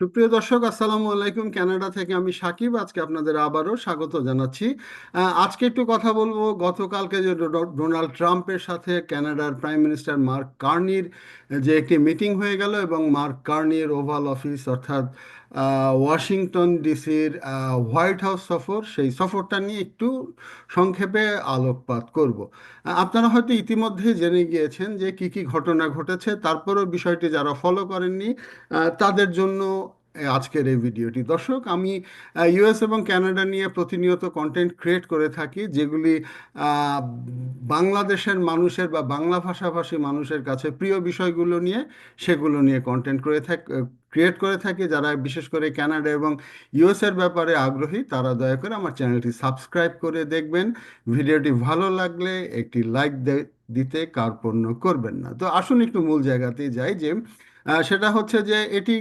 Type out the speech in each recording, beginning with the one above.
সুপ্রিয় দর্শক, আসসালামু আলাইকুম। কানাডা থেকে আমি সাকিব। আজকে আপনাদের আবারও স্বাগত জানাচ্ছি। আজকে একটু কথা বলব গতকালকে যে ডোনাল্ড ট্রাম্পের সাথে কানাডার প্রাইম মিনিস্টার মার্ক কার্নির যে একটি মিটিং হয়ে গেল এবং মার্ক কার্নির ওভাল অফিস অর্থাৎ ওয়াশিংটন ডিসির হোয়াইট হাউস সফর, সেই সফরটা নিয়ে একটু সংক্ষেপে আলোকপাত করব। আপনারা হয়তো ইতিমধ্যে জেনে গিয়েছেন যে কি কি ঘটনা ঘটেছে, তারপরেও বিষয়টি যারা ফলো করেননি তাদের জন্য আজকের এই ভিডিওটি। দর্শক, আমি ইউএস এবং কানাডা নিয়ে প্রতিনিয়ত কন্টেন্ট ক্রিয়েট করে থাকি, যেগুলি বাংলাদেশের মানুষের বা বাংলা ভাষাভাষী মানুষের কাছে প্রিয় বিষয়গুলো নিয়ে, সেগুলো নিয়ে কন্টেন্ট করে থাক ক্রিয়েট করে থাকি, যারা বিশেষ করে ক্যানাডা এবং ইউএস এর ব্যাপারে আগ্রহী, তারা দয়া করে আমার চ্যানেলটি সাবস্ক্রাইব করে দেখবেন। ভিডিওটি ভালো লাগলে একটি লাইক দিতে কার্পণ্য করবেন না। তো আসুন একটু মূল জায়গাতেই যাই যে সেটা হচ্ছে যে এটি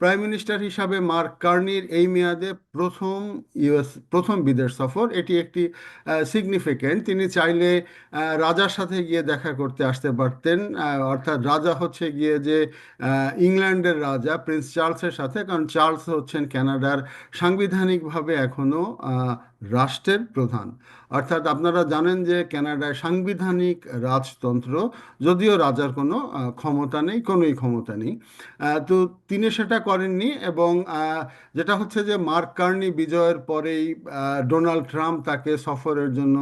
প্রাইম মিনিস্টার হিসাবে মার্ক কার্নির এই মেয়াদে প্রথম ইউএস প্রথম বিদেশ সফর। এটি একটি সিগনিফিকেন্ট তিনি চাইলে রাজার সাথে গিয়ে দেখা করতে আসতে পারতেন। অর্থাৎ রাজা হচ্ছে গিয়ে যে ইংল্যান্ডের রাজা, প্রিন্স চার্লসের সাথে। কারণ চার্লস হচ্ছেন কানাডার সাংবিধানিকভাবে এখনও রাষ্ট্রের প্রধান। অর্থাৎ আপনারা জানেন যে ক্যানাডায় সাংবিধানিক রাজতন্ত্র, যদিও রাজার কোনো ক্ষমতা নেই, কোনোই ক্ষমতা নেই। তো তিনি সেটা করেননি এবং যেটা হচ্ছে যে মার্ক কার্নি বিজয়ের পরেই ডোনাল্ড ট্রাম্প তাকে সফরের জন্য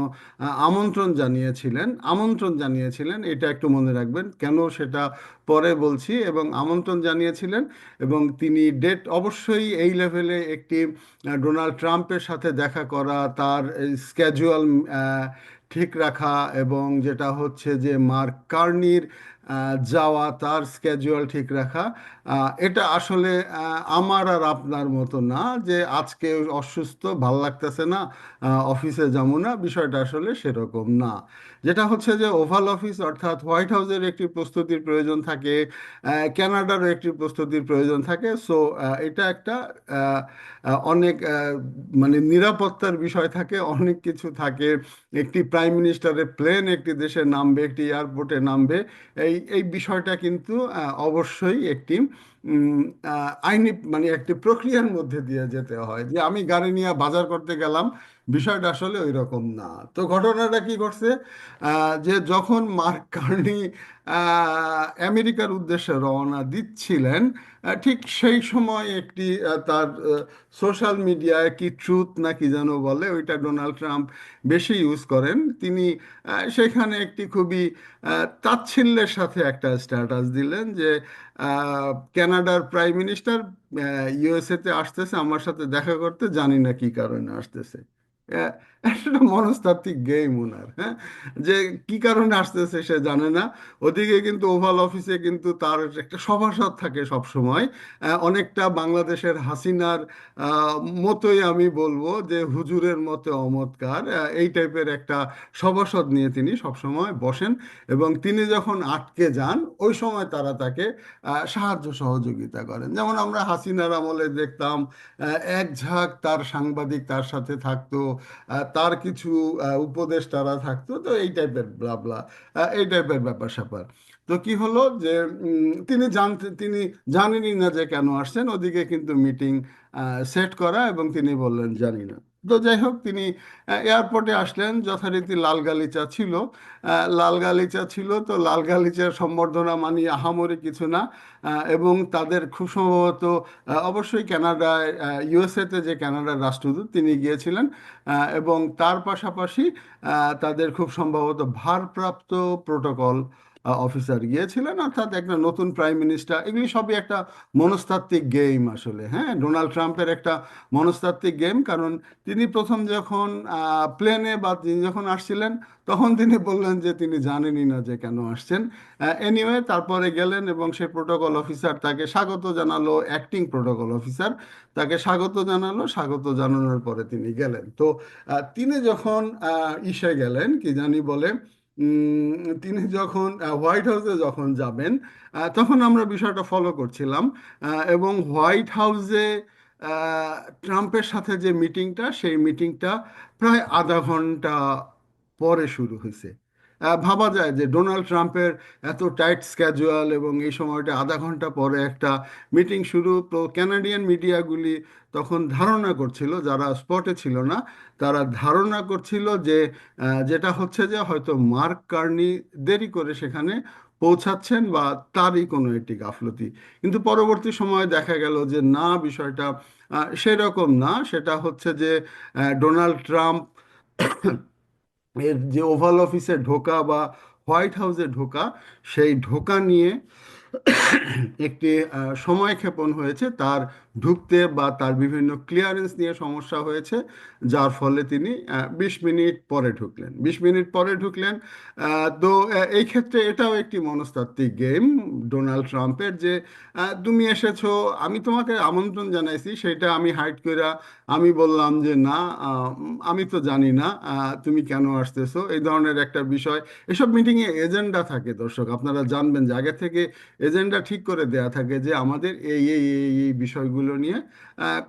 আমন্ত্রণ জানিয়েছিলেন। আমন্ত্রণ জানিয়েছিলেন, এটা একটু মনে রাখবেন, কেন সেটা পরে বলছি, এবং আমন্ত্রণ জানিয়েছিলেন এবং তিনি ডেট অবশ্যই এই লেভেলে একটি ডোনাল্ড ট্রাম্পের সাথে দেখা করা, তার স্ক্যাজুয়াল ঠিক রাখা এবং যেটা হচ্ছে যে মার্ক কার্নির যাওয়া, তার স্ক্যাজুয়াল ঠিক রাখা এটা আসলে আমার আর আপনার মতো না যে আজকে অসুস্থ ভালো লাগতেছে না অফিসে যাব না বিষয়টা আসলে সেরকম না। যেটা হচ্ছে যে ওভাল অফিস অর্থাৎ হোয়াইট হাউসের একটি প্রস্তুতির প্রয়োজন থাকে আহ, কানাডারও একটি প্রস্তুতির প্রয়োজন থাকে। সো এটা একটা অনেক মানে নিরাপত্তার বিষয় থাকে অনেক কিছু থাকে। একটি প্রাইম মিনিস্টারের প্লেন একটি দেশে নামবে একটি এয়ারপোর্টে নামবে। এই এই বিষয়টা কিন্তু অবশ্যই একটি আইনি মানে একটি প্রক্রিয়ার মধ্যে দিয়ে যেতে হয়। যে আমি গাড়ি নিয়ে বাজার করতে গেলাম বিষয়টা আসলে ওই রকম না। তো ঘটনাটা কি ঘটছে? যে যখন মার্ক কার্নি আমেরিকার উদ্দেশ্যে রওনা দিচ্ছিলেন ঠিক সেই সময় একটি তার সোশ্যাল মিডিয়ায় কি ট্রুথ না কি যেন বলে, ওইটা ডোনাল্ড ট্রাম্প বেশি ইউজ করেন। তিনি সেখানে একটি খুবই তাচ্ছিল্যের সাথে একটা স্ট্যাটাস দিলেন যে ক্যানাডার প্রাইম মিনিস্টার ইউএসএতে আসতেছে, আমার সাথে দেখা করতে, জানি না কি কারণে আসতেছে। একটা মনস্তাত্ত্বিক গেম ওনার হ্যাঁ? যে কি কারণে আসতেছে সে জানে না। ওদিকে কিন্তু ওভাল অফিসে কিন্তু তার একটা সভাসদ থাকে সব সময় অনেকটা বাংলাদেশের হাসিনার মতোই আমি বলব যে হুজুরের মতো অমৎকার। এই টাইপের একটা সভাসদ নিয়ে তিনি সবসময় বসেন এবং তিনি যখন আটকে যান, ওই সময় তারা তাকে সাহায্য সহযোগিতা করেন। যেমন আমরা হাসিনার আমলে দেখতাম এক ঝাঁক তার সাংবাদিক তার সাথে থাকতো তার কিছু আহ, তারা থাকতো তো এই টাইপের ব্লাবলা ব্লা এই টাইপের ব্যাপার স্যাপার। তো কি হলো যে তিনি জানতে তিনি জানেনই না যে কেন আসছেন ওদিকে কিন্তু মিটিং সেট করা এবং তিনি বললেন জানি না। তো যাই হোক তিনি এয়ারপোর্টে আসলেন। যথারীতি লাল গালিচা ছিল। লাল গালিচা ছিল তো লাল গালিচার সম্বর্ধনা মানি আহামরি কিছু না। এবং তাদের খুব সম্ভবত অবশ্যই কানাডায় ইউএসএতে যে কানাডার রাষ্ট্রদূত তিনি গিয়েছিলেন। এবং তার পাশাপাশি তাদের খুব সম্ভবত ভারপ্রাপ্ত প্রোটোকল অফিসার গিয়েছিলেন, অর্থাৎ একটা নতুন প্রাইম মিনিস্টার এগুলি সবই একটা মনস্তাত্ত্বিক গেম আসলে হ্যাঁ? ডোনাল্ড ট্রাম্পের একটা মনস্তাত্ত্বিক গেম কারণ তিনি প্রথম যখন প্লেনে বা তিনি যখন আসছিলেন, তখন তিনি বললেন যে তিনি জানেনই না যে কেন আসছেন। এনিওয়ে তারপরে গেলেন এবং সেই প্রোটোকল অফিসার তাকে স্বাগত জানালো অ্যাক্টিং প্রোটোকল অফিসার তাকে স্বাগত জানালো, স্বাগত জানানোর পরে তিনি গেলেন। তো তিনি যখন ইসে গেলেন, কি জানি বলে তিনি যখন হোয়াইট হাউসে যখন যাবেন তখন আমরা বিষয়টা ফলো করছিলাম এবং হোয়াইট হাউসে ট্রাম্পের সাথে যে মিটিংটা সেই মিটিংটা প্রায় আধা ঘণ্টা পরে শুরু হয়েছে। ভাবা যায় যে ডোনাল্ড ট্রাম্পের এত টাইট স্ক্যাজুয়াল এবং এই সময়টা আধা ঘণ্টা পরে একটা মিটিং শুরু। তো ক্যানাডিয়ান মিডিয়াগুলি তখন ধারণা করছিল, যারা স্পটে ছিল না, তারা ধারণা করছিল যে যেটা হচ্ছে যে হয়তো মার্ক কার্নি দেরি করে সেখানে পৌঁছাচ্ছেন বা তারই কোনো একটি গাফলতি। কিন্তু পরবর্তী সময়ে দেখা গেল যে না, বিষয়টা সেরকম না। সেটা হচ্ছে যে ডোনাল্ড ট্রাম্প এর যে ওভাল অফিসে ঢোকা বা হোয়াইট হাউসে ঢোকা, সেই ঢোকা নিয়ে একটি সময় ক্ষেপণ হয়েছে। তার ঢুকতে বা তার বিভিন্ন ক্লিয়ারেন্স নিয়ে সমস্যা হয়েছে, যার ফলে তিনি বিশ মিনিট পরে ঢুকলেন। বিশ মিনিট পরে ঢুকলেন তো এই ক্ষেত্রে এটাও একটি মনস্তাত্ত্বিক গেম ডোনাল্ড ট্রাম্পের যে তুমি এসেছ, আমি তোমাকে আমন্ত্রণ জানাইছি, সেটা আমি হাইট কইরা আমি বললাম যে, না আমি তো জানি না তুমি কেন আসতেছো? এই ধরনের একটা বিষয়। এসব মিটিংয়ে এজেন্ডা থাকে, দর্শক। আপনারা জানবেন যে আগে থেকে এজেন্ডা ঠিক করে দেয়া থাকে যে, আমাদের এই এই এই এই বিষয়গুলো নিয়ে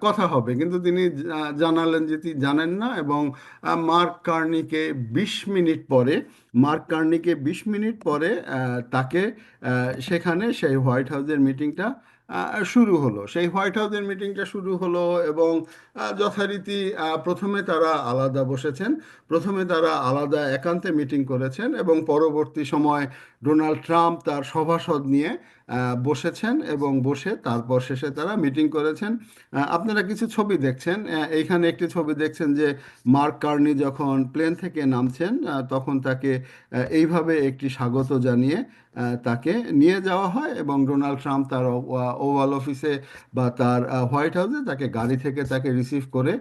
কথা হবে। কিন্তু তিনি জানালেন যে তিনি জানেন না এবং মার্ক কার্নিকে বিশ মিনিট পরে, মার্ক কার্নিকে বিশ মিনিট পরে তাকে সেখানে সেই হোয়াইট হাউসের মিটিংটা শুরু হলো। সেই হোয়াইট হাউসের মিটিংটা শুরু হলো এবং যথারীতি প্রথমে তারা আলাদা বসেছেন। প্রথমে তারা আলাদা একান্তে মিটিং করেছেন এবং পরবর্তী সময় ডোনাল্ড ট্রাম্প তার সভাসদ নিয়ে বসেছেন এবং বসে তারপর শেষে তারা মিটিং করেছেন। আপনারা কিছু ছবি দেখছেন। এইখানে একটি ছবি দেখছেন যে মার্ক কার্নি যখন প্লেন থেকে নামছেন তখন তাকে এইভাবে একটি স্বাগত জানিয়ে তাকে নিয়ে যাওয়া হয় এবং ডোনাল্ড ট্রাম্প তার ওভাল অফিসে বা তার হোয়াইট হাউসে তাকে গাড়ি থেকে তাকে রিসিভ করে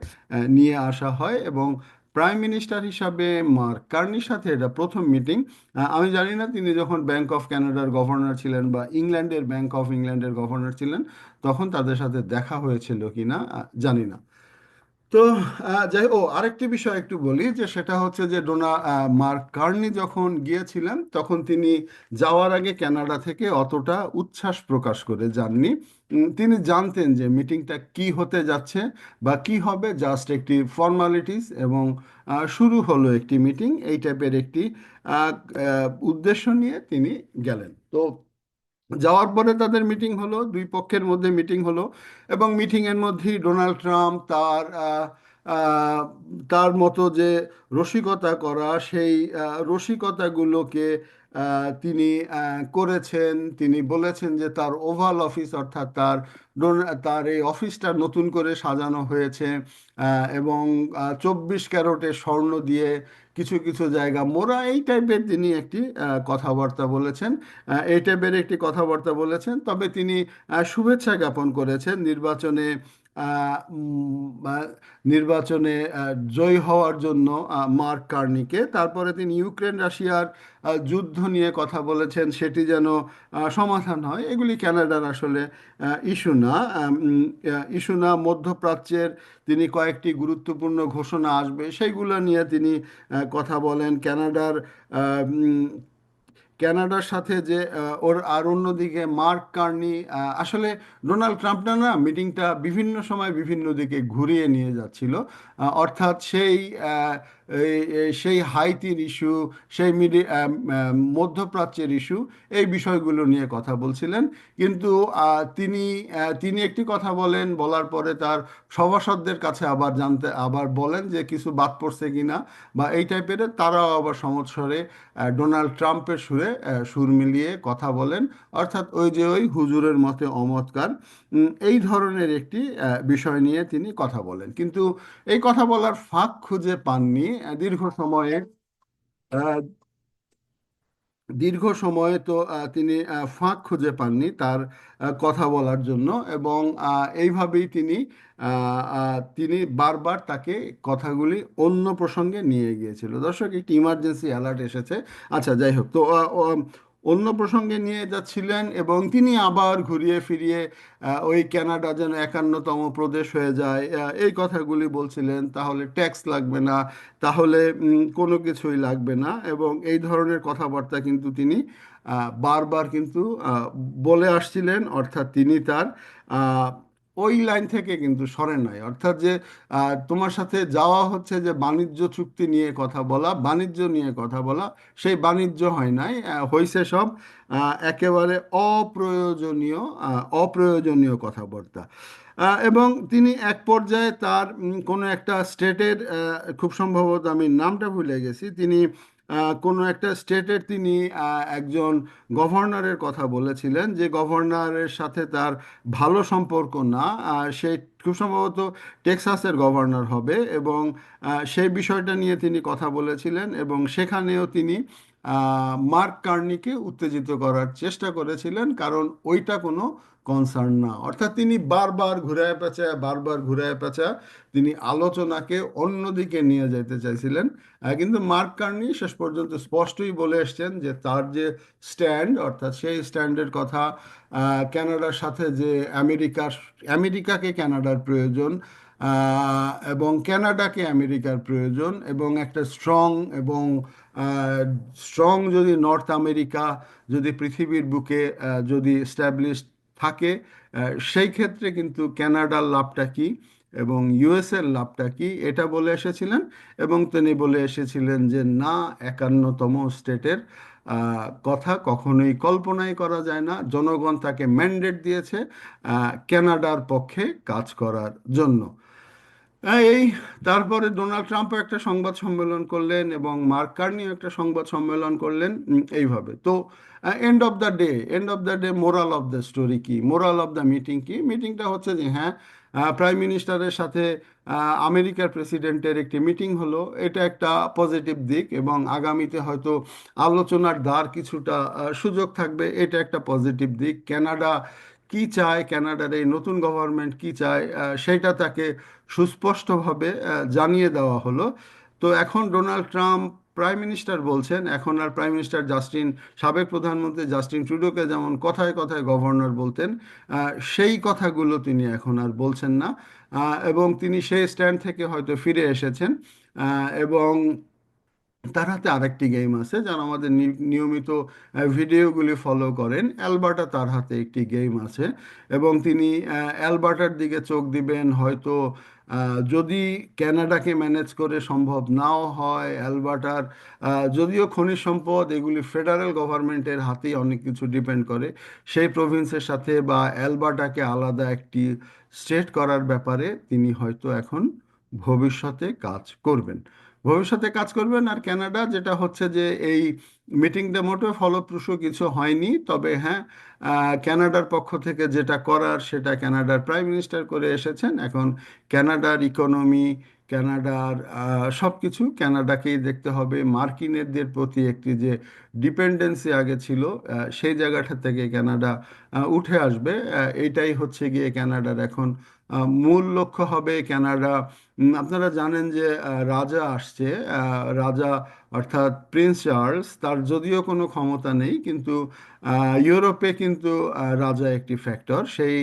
নিয়ে আসা হয় এবং প্রাইম মিনিস্টার হিসাবে মার্ক কার্নির সাথে এটা প্রথম মিটিং আমি জানি না, তিনি যখন ব্যাংক অফ ক্যানাডার গভর্নর ছিলেন বা ইংল্যান্ডের ব্যাংক অফ ইংল্যান্ডের গভর্নর ছিলেন, তখন তাদের সাথে দেখা হয়েছিল কিনা না জানি না। তো যাই ও আরেকটি বিষয় একটু বলি, যে সেটা হচ্ছে যে ডোনা মার্ক কার্নি যখন গিয়েছিলেন, তখন তিনি যাওয়ার আগে কানাডা থেকে অতটা উচ্ছ্বাস প্রকাশ করে যাননি। তিনি জানতেন যে মিটিংটা কি হতে যাচ্ছে বা কি হবে, জাস্ট একটি ফর্মালিটিস এবং শুরু হলো একটি মিটিং। এই টাইপের একটি উদ্দেশ্য নিয়ে তিনি গেলেন। তো যাওয়ার পরে তাদের মিটিং হলো, দুই পক্ষের মধ্যে মিটিং হলো এবং মিটিংয়ের মধ্যেই ডোনাল্ড ট্রাম্প তার তার মতো যে রসিকতা করা, সেই রসিকতাগুলোকে তিনি করেছেন। তিনি বলেছেন যে তার ওভাল অফিস অর্থাৎ তার তার এই অফিসটা নতুন করে সাজানো হয়েছে এবং চব্বিশ ক্যারোটে স্বর্ণ দিয়ে কিছু কিছু জায়গা। মোরা এই টাইপের তিনি একটি কথাবার্তা বলেছেন এই টাইপের একটি কথাবার্তা বলেছেন। তবে তিনি শুভেচ্ছা জ্ঞাপন করেছেন নির্বাচনে নির্বাচনে জয়ী হওয়ার জন্য মার্ক কার্নিকে। তারপরে তিনি ইউক্রেন, রাশিয়ার যুদ্ধ নিয়ে কথা বলেছেন, সেটি যেন সমাধান হয়। এগুলি কানাডার আসলে ইস্যু না। ইস্যু না, মধ্যপ্রাচ্যের তিনি কয়েকটি গুরুত্বপূর্ণ ঘোষণা আসবে, সেইগুলো নিয়ে তিনি কথা বলেন। কানাডার কানাডার সাথে যে ওর আর অন্যদিকে মার্ক কার্নি আসলে ডোনাল্ড ট্রাম্পটা না মিটিংটা বিভিন্ন সময় বিভিন্ন দিকে ঘুরিয়ে নিয়ে যাচ্ছিল। অর্থাৎ সেই সেই হাইতির ইস্যু সেই মিডি মধ্যপ্রাচ্যের ইস্যু এই বিষয়গুলো নিয়ে কথা বলছিলেন। কিন্তু তিনি তিনি একটি কথা বলেন বলার পরে তার সভাসদদের কাছে আবার জানতে আবার বলেন যে কিছু বাদ পড়ছে কিনা বা এই টাইপের তারাও আবার আহ, ডোনাল্ড ট্রাম্পের সুরে সুর মিলিয়ে কথা বলেন। অর্থাৎ ওই যে ওই হুজুরের মতে অমৎকার। এই ধরনের একটি বিষয় নিয়ে তিনি কথা বলেন। কিন্তু এই কথা বলার ফাঁক খুঁজে পাননি দীর্ঘ সময়ে দীর্ঘ সময়ে তো তিনি ফাঁক খুঁজে পাননি তার কথা বলার জন্য এবং এইভাবেই তিনি তিনি বারবার তাকে কথাগুলি অন্য প্রসঙ্গে নিয়ে গিয়েছিল। দর্শক, একটি ইমার্জেন্সি অ্যালার্ট এসেছে। আচ্ছা যাই হোক, তো অন্য প্রসঙ্গে নিয়ে যাচ্ছিলেন এবং তিনি আবার ঘুরিয়ে ফিরিয়ে ওই ক্যানাডা যেন একান্নতম প্রদেশ হয়ে যায়। এই কথাগুলি বলছিলেন, তাহলে ট্যাক্স লাগবে না, তাহলে কোনো কিছুই লাগবে না এবং এই ধরনের কথাবার্তা কিন্তু তিনি বারবার কিন্তু বলে আসছিলেন, অর্থাৎ তিনি তার ওই লাইন থেকে কিন্তু সরে নাই। অর্থাৎ যে তোমার সাথে যাওয়া হচ্ছে যে, বাণিজ্য চুক্তি নিয়ে কথা বলা, বাণিজ্য নিয়ে কথা বলা, সেই বাণিজ্য হয় নাই হয়েছে সব একেবারে অপ্রয়োজনীয় অপ্রয়োজনীয় কথাবার্তা। এবং তিনি এক পর্যায়ে তার কোনো একটা স্টেটের খুব সম্ভবত আমি নামটা ভুলে গেছি, তিনি কোনো একটা স্টেটের তিনি একজন গভর্নরের কথা বলেছিলেন যে গভর্নরের সাথে তার ভালো সম্পর্ক না। সে খুব সম্ভবত টেক্সাসের গভর্নর হবে এবং সেই বিষয়টা নিয়ে তিনি কথা বলেছিলেন এবং সেখানেও তিনি মার্ক কার্নিকে উত্তেজিত করার চেষ্টা করেছিলেন, কারণ ওইটা কোনো কনসার্ন না। অর্থাৎ তিনি বারবার ঘুরায় পেঁচায়, বারবার ঘুরায় পেঁচায় তিনি আলোচনাকে অন্যদিকে নিয়ে যেতে চাইছিলেন। কিন্তু মার্ক কার্নি শেষ পর্যন্ত স্পষ্টই বলে এসছেন যে তার যে স্ট্যান্ড, অর্থাৎ সেই স্ট্যান্ডের কথা ক্যানাডার সাথে যে আমেরিকার, আমেরিকাকে কানাডার প্রয়োজন এবং ক্যানাডাকে আমেরিকার প্রয়োজন, এবং একটা স্ট্রং এবং স্ট্রং যদি নর্থ আমেরিকা যদি পৃথিবীর বুকে যদি স্ট্যাবলিশ থাকে সেই ক্ষেত্রে কিন্তু কানাডার লাভটা কি এবং ইউএসের লাভটা কি এটা বলে এসেছিলেন এবং তিনি বলে এসেছিলেন যে না, একান্নতম স্টেটের কথা কখনোই কল্পনাই করা যায় না। জনগণ তাকে ম্যান্ডেট দিয়েছে ক্যানাডার পক্ষে কাজ করার জন্য। হ্যাঁ, এই তারপরে ডোনাল্ড ট্রাম্পও একটা সংবাদ সম্মেলন করলেন এবং মার্ক কার্নিও একটা সংবাদ সম্মেলন করলেন এইভাবে। তো end of the day end of the day moral of the story কি? মোরাল অফ দ্য মিটিং কি? মিটিংটা হচ্ছে যে হ্যাঁ প্রাইম মিনিস্টারের সাথে আমেরিকার প্রেসিডেন্টের একটি মিটিং হলো। এটা একটা পজিটিভ দিক এবং আগামীতে হয়তো আলোচনার দ্বার কিছুটা সুযোগ থাকবে। এটা একটা পজিটিভ দিক। কানাডা কি চায় ক্যানাডার, এই নতুন গভর্নমেন্ট কি চায় সেটা তাকে সুস্পষ্টভাবে জানিয়ে দেওয়া হলো। তো এখন ডোনাল্ড ট্রাম্প প্রাইম মিনিস্টার বলছেন, এখন আর প্রাইম মিনিস্টার জাস্টিন, সাবেক প্রধানমন্ত্রী জাস্টিন ট্রুডোকে যেমন কথায় কথায় গভর্নর বলতেন সেই কথাগুলো তিনি এখন আর বলছেন না। এবং তিনি সেই স্ট্যান্ড থেকে হয়তো ফিরে এসেছেন। এবং তার হাতে আরেকটি গেম আছে যারা আমাদের নিয়মিত ভিডিওগুলি ফলো করেন। অ্যালবার্টা তার হাতে একটি গেম আছে এবং তিনি অ্যালবার্টার দিকে চোখ দিবেন, হয়তো যদি ক্যানাডাকে ম্যানেজ করে সম্ভব নাও হয় অ্যালবার্টার যদিও খনিজ সম্পদ এগুলি ফেডারেল গভর্নমেন্টের হাতেই অনেক কিছু ডিপেন্ড করে। সেই প্রভিন্সের সাথে বা অ্যালবার্টাকে আলাদা একটি স্টেট করার ব্যাপারে তিনি হয়তো এখন ভবিষ্যতে কাজ করবেন। ভবিষ্যতে কাজ করবেন আর কানাডা যেটা হচ্ছে যে এই মিটিংটা মোটেও ফলপ্রসূ কিছু হয়নি। তবে হ্যাঁ ক্যানাডার পক্ষ থেকে যেটা করার সেটা ক্যানাডার প্রাইম মিনিস্টার করে এসেছেন। এখন ক্যানাডার ইকোনমি ক্যানাডার সব কিছু ক্যানাডাকেই দেখতে হবে। মার্কিনেরদের প্রতি একটি যে ডিপেন্ডেন্সি আগে ছিল সেই জায়গাটা থেকে আহ, উঠে আসবে। এইটাই হচ্ছে গিয়ে কানাডার এখন মূল লক্ষ্য হবে কানাডা। আপনারা জানেন যে রাজা আসছে রাজা অর্থাৎ প্রিন্স চার্লস, তার যদিও কোনো ক্ষমতা নেই, কিন্তু ইউরোপে কিন্তু রাজা একটি ফ্যাক্টর সেই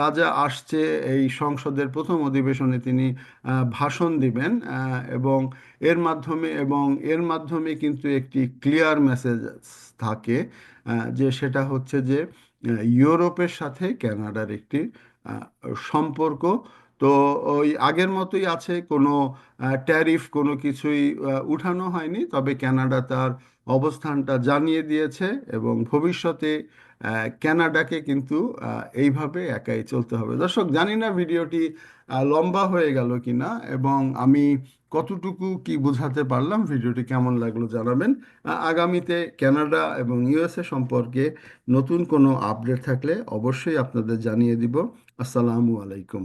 রাজা আসছে, এই সংসদের প্রথম অধিবেশনে তিনি ভাষণ দিবেন এবং এর মাধ্যমে, এবং এর মাধ্যমে কিন্তু একটি ক্লিয়ার মেসেজ থাকে যে সেটা হচ্ছে যে ইউরোপের সাথে কানাডার একটি সম্পর্ক। তো ওই আগের মতোই আছে কোনো ট্যারিফ কোনো কিছুই উঠানো হয়নি। তবে কানাডা তার অবস্থানটা জানিয়ে দিয়েছে এবং ভবিষ্যতে আহ, কানাডাকে কিন্তু এইভাবে একাই চলতে হবে। দর্শক জানি না ভিডিওটি লম্বা হয়ে গেল কিনা এবং আমি কতটুকু কি বোঝাতে পারলাম ভিডিওটি কেমন লাগল জানাবেন। আগামীতে কানাডা এবং ইউএসএ সম্পর্কে নতুন কোনো আপডেট থাকলে অবশ্যই আপনাদের জানিয়ে দিব। আসসালামু আলাইকুম।